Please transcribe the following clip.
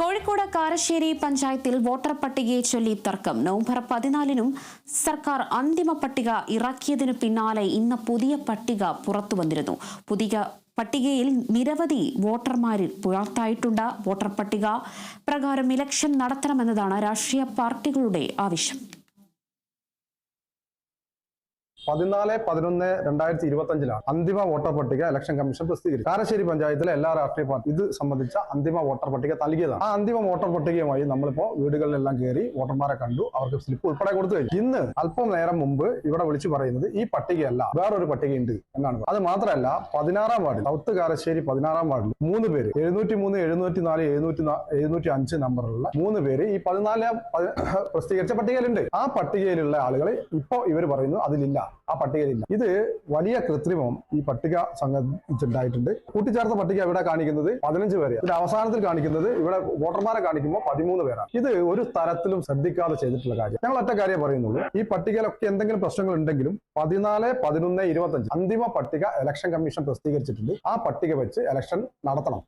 കോഴിക്കോട് കാരശ്ശേരി പഞ്ചായത്തിൽ വോട്ടർ പട്ടികയെ ചൊല്ലി തർക്കം. നവംബർ പതിനാലിനും സർക്കാർ അന്തിമ പട്ടിക ഇറക്കിയതിനു പിന്നാലെ ഇന്ന് പുതിയ പട്ടിക പുറത്തു വന്നിരുന്നു. പുതിയ പട്ടികയിൽ നിരവധി വോട്ടർമാരിൽ പുലർത്തായിട്ടുണ്ട് വോട്ടർ പട്ടിക പ്രകാരം ഇലക്ഷൻ നടത്തണമെന്നതാണ് രാഷ്ട്രീയ പാർട്ടികളുടെ ആവശ്യം. പതിനാല് പതിനൊന്ന് രണ്ടായിരത്തി ഇരുപത്തി അഞ്ചിലാണ് അന്തിമ വോട്ടർ പട്ടിക ഇലക്ഷൻ കമ്മീഷൻ പ്രസിദ്ധീകരിച്ചു കാരശ്ശേരി പഞ്ചായത്തിലെ എല്ലാ രാഷ്ട്രീയ പാർട്ടി ഇത് സംബന്ധിച്ച അന്തിമ വോട്ടർ പട്ടിക നൽകിയതാണ്. ആ അന്തിമ വോട്ടർ പട്ടികയുമായി നമ്മളിപ്പോ വീടുകളിലെല്ലാം കയറി വോട്ടർമാരെ കണ്ടു അവർക്ക് സ്ലിപ്പ് ഉൾപ്പെടെ കൊടുത്തു കഴിഞ്ഞു. ഇന്ന് അല്പം നേരം മുമ്പ് ഇവിടെ വിളിച്ചു പറയുന്നത് ഈ പട്ടികയല്ല വേറൊരു പട്ടികയുണ്ട് എന്നാണ് അത് മാത്രമല്ല പതിനാറാം വാർഡിൽ സൗത്ത് കാരശ്ശേരി പതിനാറാം വാർഡിൽ മൂന്ന് പേര് എഴുന്നൂറ്റി മൂന്ന് എഴുന്നൂറ്റി നാല് എഴുന്നൂറ്റി എഴുന്നൂറ്റി അഞ്ച് നമ്പറുള്ള മൂന്ന് പേര് ഈ പതിനാലാം പതി- പ്രസിദ്ധീകരിച്ച പട്ടികയിലുണ്ട്. ആ പട്ടികയിലുള്ള ആളുകൾ ഇപ്പോ ഇവർ പറയുന്നു അതിലില്ല. ആ പട്ടികയിലില്ല. ഇത് വലിയ കൃത്രിമം ഈ പട്ടിക സംഘടിച്ചിട്ടുണ്ടായിട്ടുണ്ട് കൂട്ടിച്ചേർത്ത പട്ടിക ഇവിടെ കാണിക്കുന്നത്? പതിനഞ്ച് പേരെ ഇതിന്റെ അവസാനത്തിൽ കാണിക്കുന്നത് ഇവിടെ വോട്ടർമാരെ കാണിക്കുമ്പോൾ പതിമൂന്ന് പേരാണ്. ഇത് ഒരു തരത്തിലും ശ്രദ്ധിക്കാതെ ചെയ്തിട്ടുള്ള കാര്യം. ഞങ്ങൾ ഒറ്റ കാര്യം പറയുന്നുള്ളൂ. ഈ പട്ടികയിലൊക്കെ എന്തെങ്കിലും പ്രശ്നങ്ങൾ ഉണ്ടെങ്കിലും പതിനാല് പതിനൊന്ന് ഇരുപത്തഞ്ച് അന്തിമ പട്ടിക ഇലക്ഷൻ കമ്മീഷൻ പ്രസിദ്ധീകരിച്ചിട്ടുണ്ട്. ആ പട്ടിക വെച്ച് ഇലക്ഷൻ നടത്തണം.